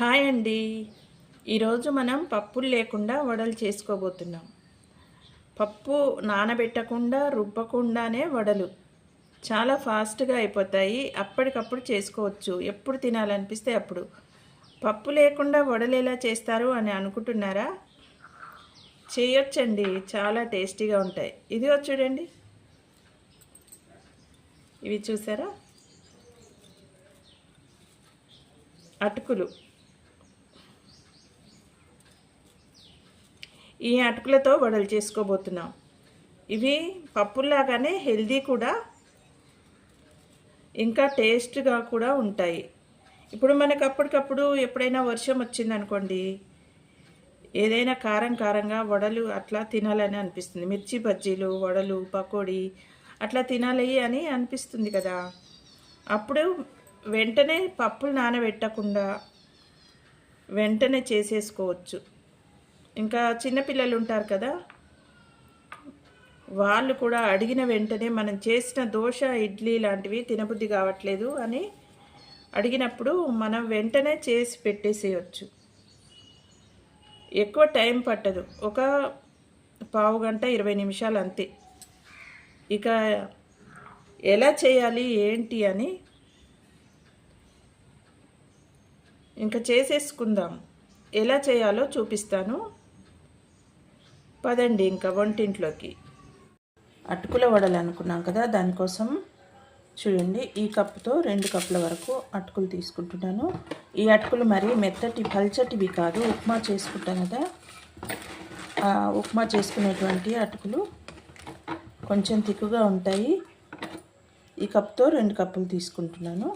Hi అండి. ఈరోజు మనం పప్పులు లేకుండా వడలు చేసుకోబోతున్నాం. పప్పు నానబెట్టకుండా రుబ్బకుండానే వడలు. చాలా ఫాస్ట్గా అయిపోతాయి. అప్పటికప్పుడు చేసుకోవచ్చు. ఎప్పుడు తినాలనిపిస్తే అప్పుడు. పప్పు లేకుండా వడలు ఎలా చేస్తారు అని అనుకుంటున్నారా? చేయొచ్చండి. చాలా టేస్టీగా ఉంటాయి. ఇది చూడండి. ఇవి చూసారా? అటుకులు. ఈ అటుకులతో వడలు చేసుకోబోతున్నాం. ఇవి పప్పుల్లాగానే హెల్దీ కూడా. ఇంకా టేస్ట్గా కూడా ఉంటాయి. ఇప్పుడు మనకు అప్పటికప్పుడు ఎప్పుడైనా వర్షం వచ్చిందనుకోండి ఏదైనా కారం కారంగా వడలు అట్లా తినాలని అనిపిస్తుంది. మిర్చి బజ్జీలు వడలు పకోడీ అట్లా తినాలి అని అనిపిస్తుంది కదా. అప్పుడు వెంటనే పప్పులు నానబెట్టకుండా వెంటనే చేసేసుకోవచ్చు. ఇంకా చిన్నపిల్లలు ఉంటారు కదా వాళ్ళు కూడా అడిగిన వెంటనే మనం చేసిన దోశ ఇడ్లీ లాంటివి తినబుద్ధి కావట్లేదు అని అడిగినప్పుడు మనం వెంటనే చేసి పెట్టేసేయచ్చు. ఎక్కువ టైం పట్టదు. ఒక పావు గంట ఇరవై నిమిషాలు అంతే. ఇక ఎలా చేయాలి ఏంటి అని ఇంకా చేసేసుకుందాం. ఎలా చేయాలో చూపిస్తాను. పదండి ఇంకా వంటింట్లోకి. అటుకుల వడలు అనుకున్నాం కదా దానికోసం చూడండి ఈ కప్పుతో రెండు కప్పుల వరకు అటుకులు తీసుకుంటున్నాను. ఈ అటుకులు మరి మెత్తటి పల్చటివి కాదు ఉప్మా చేసుకుంటాం కదా. ఉప్మా చేసుకునేటువంటి అటుకులు కొంచెం తిక్కుగా ఉంటాయి. ఈ కప్తో రెండు కప్పులు తీసుకుంటున్నాను.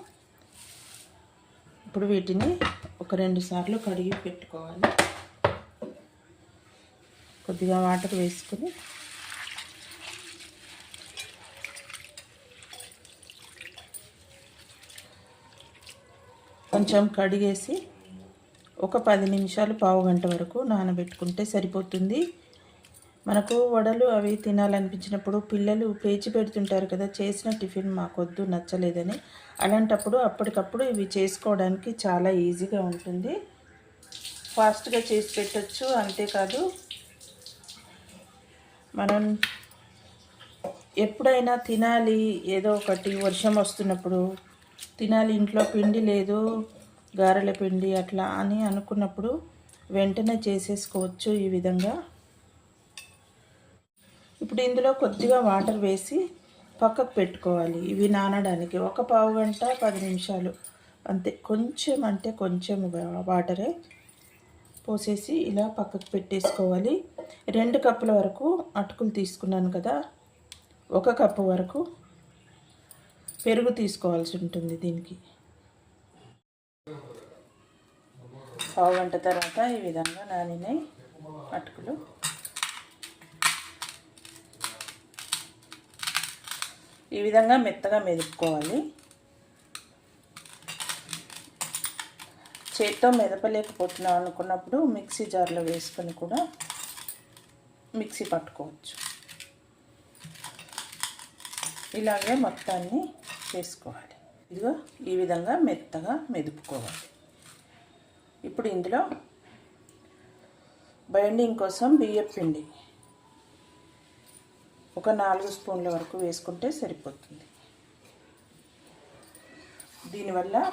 ఇప్పుడు వీటిని ఒక రెండు సార్లు కడిగి పెట్టుకోవాలి. కొద్దిగా వాటర్ వేసుకుని కొంచెం కడిగేసి ఒక పది నిమిషాలు పావు గంట వరకు నానబెట్టుకుంటే సరిపోతుంది. మనకు వడలు అవి తినాలనిపించినప్పుడు పిల్లలు పేచి పెడుతుంటారు కదా చేసిన టిఫిన్ మాకొద్దు నచ్చలేదని. అలాంటప్పుడు అప్పటికప్పుడు ఇవి చేసుకోవడానికి చాలా ఈజీగా ఉంటుంది. ఫాస్ట్గా చేసి పెట్టచ్చు అంతేకాదు మనం ఎప్పుడైనా తినాలి ఏదో ఒకటి వర్షం వస్తున్నప్పుడు తినాలి ఇంట్లో పిండి లేదు గారెల పిండి అట్లా అని అనుకున్నప్పుడు వెంటనే చేసేసుకోవచ్చు ఈ విధంగా. ఇప్పుడు ఇందులో కొద్దిగా వాటర్ వేసి పక్కకు పెట్టుకోవాలి. ఇవి నానడానికి ఒక పావు గంట పది నిమిషాలు. అంతే కొంచెం అంటే కొంచెం వాటరే పోసేసి ఇలా పక్కకు పెట్టేసుకోవాలి. రెండు కప్పుల వరకు అటుకులు తీసుకున్నాను కదా ఒక కప్పు వరకు పెరుగు తీసుకోవాల్సి ఉంటుంది దీనికి. పావు గంట తర్వాత ఈ విధంగా నానినాయి అటుకులు. ఈ విధంగా మెత్తగా మెదుపుకోవాలి. చేత్తో మెదపలేకపోతున్నాం అనుకున్నప్పుడు మిక్సీ జార్లో వేసుకొని కూడా మిక్సీ పట్టుకోవచ్చు. ఇలాగే మొత్తాన్ని చేసుకోవాలి. ఇదిగో ఈ విధంగా మెత్తగా మెదుపుకోవాలి. ఇప్పుడు ఇందులో బైండింగ్ కోసం బియ్యం పిండి ఒక నాలుగు స్పూన్ల వరకు వేసుకుంటే సరిపోతుంది. దీనివల్ల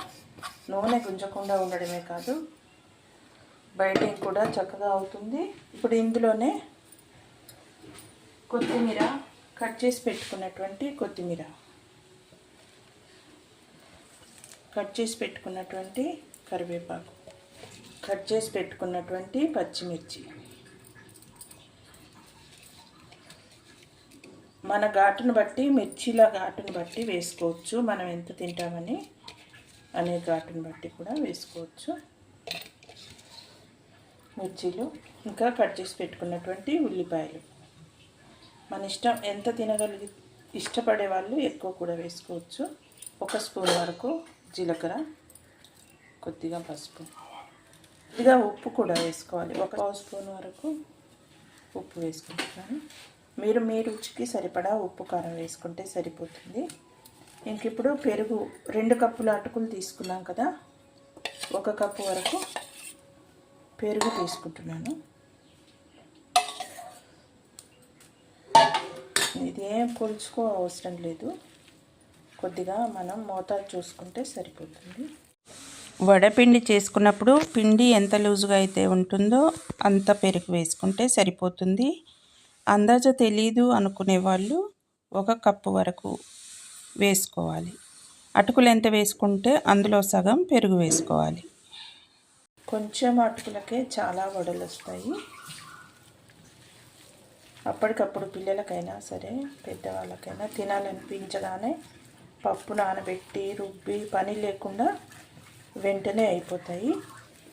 నూనె గుంజకుండా ఉండడమే కాదు బయటికి కూడా చక్కగా అవుతుంది. ఇప్పుడు ఇందులోనే కొత్తిమీర కట్ చేసి పెట్టుకున్నటువంటి కొత్తిమీర. కట్ చేసి పెట్టుకున్నటువంటి కరివేపాకు. కట్ చేసి పెట్టుకున్నటువంటి పచ్చిమిర్చి. మన ఘాటును బట్టి మిర్చిల ఘాటును బట్టి వేసుకోవచ్చు. మనం ఎంత తింటామని అనే ఘాటును బట్టి కూడా వేసుకోవచ్చు. మిర్చీలు ఇంకా కట్ చేసి పెట్టుకున్నటువంటి ఉల్లిపాయలు. మన ఇష్టం ఎంత తినగలిగి ఇష్టపడే వాళ్ళు ఎక్కువ కూడా వేసుకోవచ్చు. ఒక స్పూన్ వరకు జీలకర్ర కొద్దిగా పసుపు. కొద్దిగా ఉప్పు కూడా వేసుకోవాలి. ఒక పావు స్పూన్ వరకు ఉప్పు వేసుకుంటున్నాను. మీరు మీ రుచికి సరిపడా ఉప్పు కారం వేసుకుంటే సరిపోతుంది. ఇంక ఇప్పుడు పెరుగు రెండు కప్పుల అటుకులు తీసుకున్నాం కదా. ఒక కప్పు వరకు పెరుగు తీసుకుంటున్నాను. ఇది ఏం కొలుచుకో అవసరం లేదు. కొద్దిగా మనం మోతాదు చూసుకుంటే సరిపోతుంది. వడపిండి చేసుకున్నప్పుడు పిండి ఎంత లూజుగా అయితే ఉంటుందో అంత పెరుగు వేసుకుంటే సరిపోతుంది. అందాజ తెలీదు అనుకునే వాళ్ళు ఒక కప్పు వరకు వేసుకోవాలి. అటుకులు ఎంత వేసుకుంటే అందులో సగం పెరుగు వేసుకోవాలి. కొంచెం అటుకులకే చాలా వడలు వస్తాయి. అప్పటికప్పుడు పిల్లలకైనా సరే పెద్దవాళ్ళకైనా తినాలనిపించగానే పప్పు నానబెట్టి రుబ్బి పని లేకుండా వెంటనే అయిపోతాయి.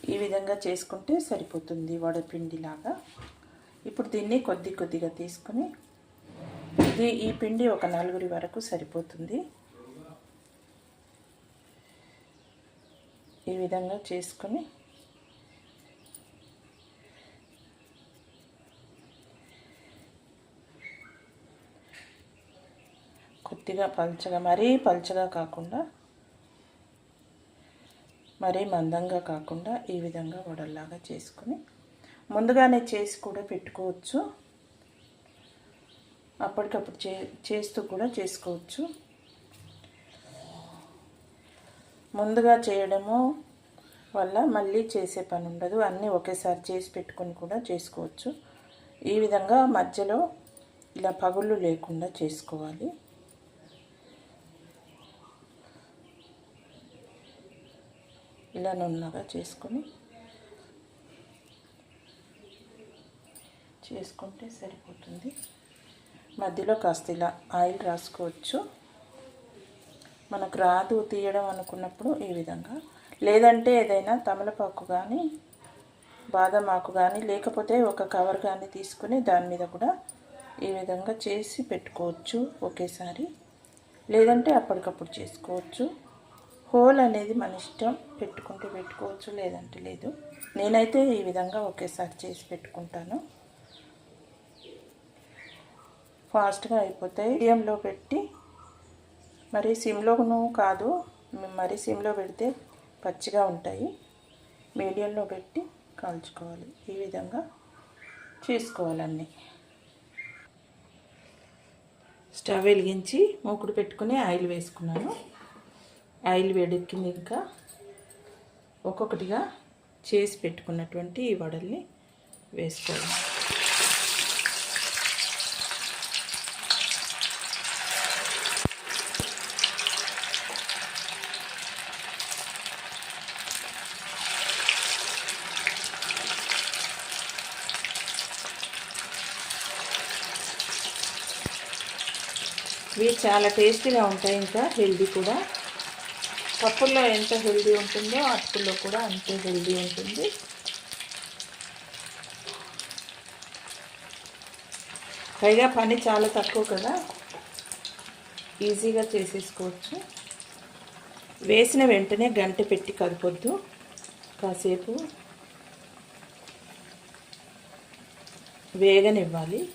ఈ విధంగా చేసుకుంటే సరిపోతుంది వడపిండిలాగా. ఇప్పుడు దీన్ని కొద్ది కొద్దిగా తీసుకుని ఇది ఈ పిండి ఒక నలుగురి వరకు సరిపోతుంది. ఈ విధంగా చేసుకొని కొద్దిగా పల్చగా మరీ పల్చగా కాకుండా మరీ మందంగా కాకుండా ఈ విధంగా వడల్లాగా చేసుకొని ముందుగానే చేసి కూడా పెట్టుకోవచ్చు. అప్పటికప్పుడు చే చేస్తూ కూడా చేసుకోవచ్చు. ముందుగా చేయడము వల్ల మళ్ళీ చేసే పని ఉండదు. అన్నీ ఒకేసారి చేసి పెట్టుకొని కూడా చేసుకోవచ్చు. ఈ విధంగా మధ్యలో ఇలా పగుళ్ళు లేకుండా చేసుకోవాలి. ఇలా నున్నగా చేసుకొని చేసుకుంటే సరిపోతుంది. మధ్యలో కాస్త ఇలా ఆయిల్ రాసుకోవచ్చు. మనకు రాదు తీయడం అనుకున్నప్పుడు ఈ విధంగా. లేదంటే ఏదైనా తమలపాకు కానీ బాదం ఆకు కానీ లేకపోతే ఒక కవర్ కానీ తీసుకుని దాని మీద కూడా ఈ విధంగా చేసి పెట్టుకోవచ్చు ఒకేసారి. లేదంటే అప్పటికప్పుడు చేసుకోవచ్చు. హోల్ అనేది మన ఇష్టం పెట్టుకుంటే పెట్టుకోవచ్చు లేదంటే లేదు. నేనైతే ఈ విధంగా ఒకేసారి చేసి పెట్టుకుంటాను. ఫాస్ట్గా అయిపోతాయి మీడియంలో పెట్టి మరి సిమ్లోను కాదు మరి సిమ్లో పెడితే పచ్చిగా ఉంటాయి. మీడియంలో పెట్టి కాల్చుకోవాలి. ఈ విధంగా చేసుకోవాలన్నీ స్టవ్ వెలిగించి మూకుడు పెట్టుకుని ఆయిల్ వేసుకున్నాను. ఆయిల్ వేడెక్కింది ఇంకా. ఒక్కొక్కటిగా చేసి పెట్టుకున్నటువంటి ఈ వడల్ని వేసుకోవాలి. ఇవి చాలా టేస్టీగా ఉంటాయి ఇంకా హెల్దీ కూడా. పప్పుల్లో ఎంత హెల్దీ ఉంటుందో అటుకుల్లో కూడా అంతే హెల్దీ ఉంటుంది. పైగా పని చాలా తక్కువ కదా. ఈజీగా చేసేసుకోవచ్చు. వేసిన వెంటనే గంట పెట్టి కదపొద్దు. కాసేపు వేగనివ్వాలి.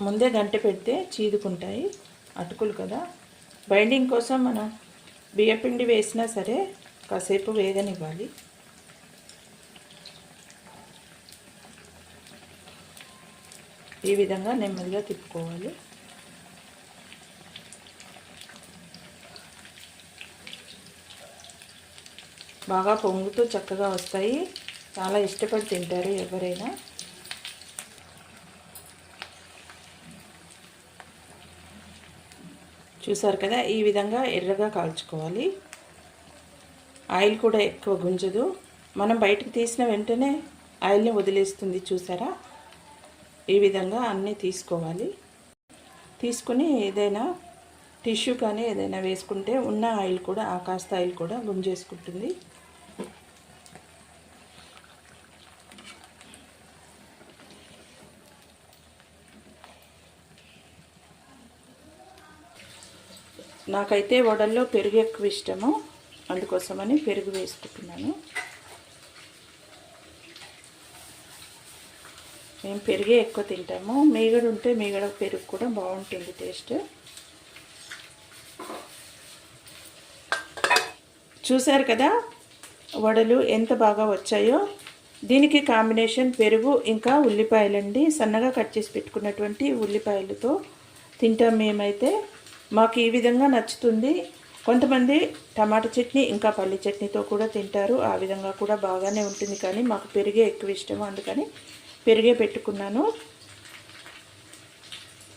ముందే గంట పెడితే చీదుకుంటాయి. అటుకులు కదా. బైండింగ్ కోసం మనం బియ్యపిండి వేసినా సరే కాసేపు వేగనివ్వాలి. ఈ విధంగా నెమ్మదిగా తిప్పుకోవాలి. బాగా పొంగుతూ చక్కగా వస్తాయి. చాలా ఇష్టపడి తింటారు ఎవరైనా. చూసారు కదా ఈ విధంగా ఎర్రగా కాల్చుకోవాలి. ఆయిల్ కూడా ఎక్కువ గుంజదు. మనం బయటకు తీసిన వెంటనే ఆయిల్ని వదిలేస్తుంది చూసారా? ఈ విధంగా అన్నీ తీసుకోవాలి. తీసుకుని ఏదైనా టిష్యూ కానీ ఏదైనా వేసుకుంటే ఉన్న ఆయిల్ కూడా ఆ కాస్త ఆయిల్ కూడా గుంజేసుకుంటుంది. నాకైతే వడల్లో పెరుగు ఎక్కువ ఇష్టము. అందుకోసమని పెరుగు వేసుకుంటున్నాను. మేము పెరిగే ఎక్కువ తింటాము. మీగడ ఉంటే మీగడ పెరుగు కూడా బాగుంటుంది టేస్ట్. చూశారు కదా? వడలు ఎంత బాగా వచ్చాయో? దీనికి కాంబినేషన్ పెరుగు ఇంకా ఉల్లిపాయలండి. సన్నగా కట్ చేసి పెట్టుకున్నటువంటి ఉల్లిపాయలతో తింటాం మేమైతే. మాకు ఈ విధంగా నచ్చుతుంది. కొంతమంది టమాటా చట్నీ ఇంకా పల్లి చట్నీతో కూడా తింటారు. ఆ విధంగా కూడా బాగానే ఉంటుంది కానీ మాకు పెరిగే ఎక్కువ ఇష్టం అందుకని పెరిగే పెట్టుకున్నాను.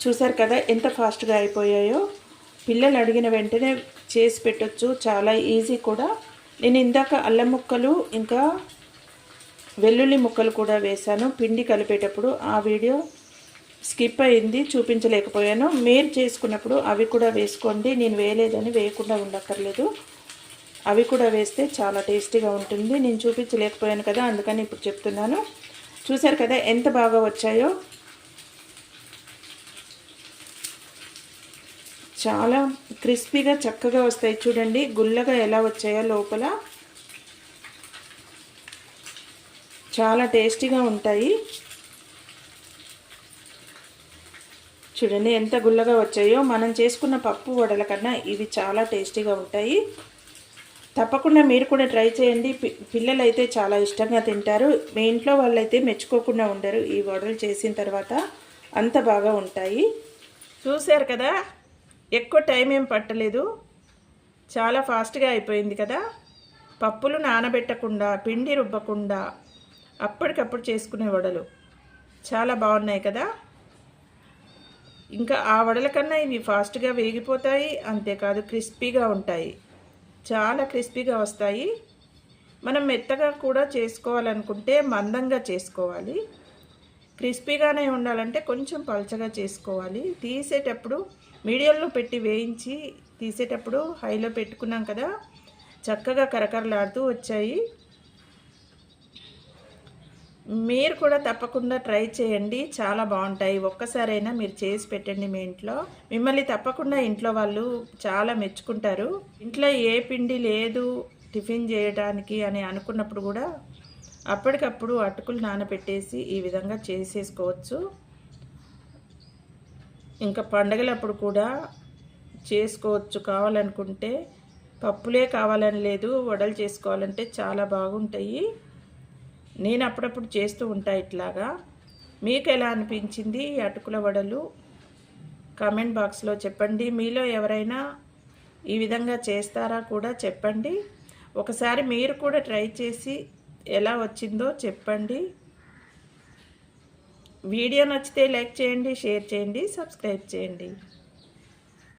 చూసారు కదా ఎంత ఫాస్ట్గా అయిపోయాయో. పిల్లలు అడిగిన వెంటనే చేసి పెట్టచ్చు. చాలా ఈజీ కూడా. నేను ఇందాక అల్లం ముక్కలు ఇంకా వెల్లుల్లి ముక్కలు కూడా వేశాను. పిండి కలిపేటప్పుడు ఆ వీడియో స్కిప్ అయింది చూపించలేకపోయాను. మీరు చేసుకున్నప్పుడు అవి కూడా వేసుకోండి. నేను వేయలేదని వేయకుండా ఉండక్కర్లేదు. అవి కూడా వేస్తే చాలా టేస్టీగా ఉంటుంది. నేను చూపించలేకపోయాను కదా అందుకని ఇప్పుడు చెప్తున్నాను. చూసారు కదా ఎంత బాగా వచ్చాయో? చాలా క్రిస్పీగా చక్కగా వస్తాయి చూడండి. గుల్లగా ఎలా వచ్చాయో లోపల. చాలా టేస్టీగా ఉంటాయి. చూడండి ఎంత గుల్లగా వచ్చాయో. మనం చేసుకున్న పప్పు వడల కన్నా ఇవి చాలా టేస్టీగా ఉంటాయి. తప్పకుండా మీరు కూడా ట్రై చేయండి. పిల్లలు అయితే చాలా ఇష్టంగా తింటారు. మీ ఇంట్లో వాళ్ళైతే మెచ్చుకోకుండా ఉండరు. ఈ వడలు చేసిన తర్వాత అంత బాగా ఉంటాయి. చూశారు కదా ఎక్కువ టైం ఏం పట్టలేదు. చాలా ఫాస్ట్గా అయిపోయింది కదా. పప్పులు నానబెట్టకుండా పిండి రుబ్బకుండా అప్పటికప్పుడు చేసుకునే వడలు చాలా బాగున్నాయి కదా. ఇంకా ఆ వడల కన్నా ఇవి ఫాస్ట్గా వేగిపోతాయి అంతేకాదు క్రిస్పీగా ఉంటాయి. చాలా క్రిస్పీగా వస్తాయి. మనం మెత్తగా కూడా చేసుకోవాలనుకుంటే మందంగా చేసుకోవాలి. క్రిస్పీగానే ఉండాలంటే కొంచెం పలచగా చేసుకోవాలి. తీసేటప్పుడు మీడియంలో పెట్టి వేయించి తీసేటప్పుడు హైలో పెట్టుకున్నాం కదా చక్కగా కరకరలాడుతూ వచ్చాయి. మీరు కూడా తప్పకుండా ట్రై చేయండి. చాలా బాగుంటాయి. ఒక్కసారైనా మీరు చేసి పెట్టండి మీ ఇంట్లో. మిమ్మల్ని తప్పకుండా ఇంట్లో వాళ్ళు చాలా మెచ్చుకుంటారు. ఇంట్లో ఏ పిండి లేదు టిఫిన్ చేయడానికి అని అనుకున్నప్పుడు కూడా అప్పటికప్పుడు అటుకులు నానబెట్టేసి ఈ విధంగా చేసేసుకోవచ్చు. ఇంకా పండగలప్పుడు కూడా చేసుకోవచ్చు. కావాలనుకుంటే పప్పులే కావాలని లేదు. వడలు చేసుకోవాలంటే చాలా బాగుంటాయి. నేను అప్పుడప్పుడు చేస్తూ ఉంటా ఇట్లాగా. మీకు ఎలా అనిపించింది అటుకుల వడలు? కామెంట్ బాక్స్లో చెప్పండి. మీలో ఎవరైనా ఈ విధంగా చేస్తారా కూడా చెప్పండి. ఒకసారి మీరు కూడా ట్రై చేసి ఎలా వచ్చిందో చెప్పండి. వీడియో నచ్చితే లైక్ చేయండి షేర్ చేయండి సబ్స్క్రైబ్ చేయండి.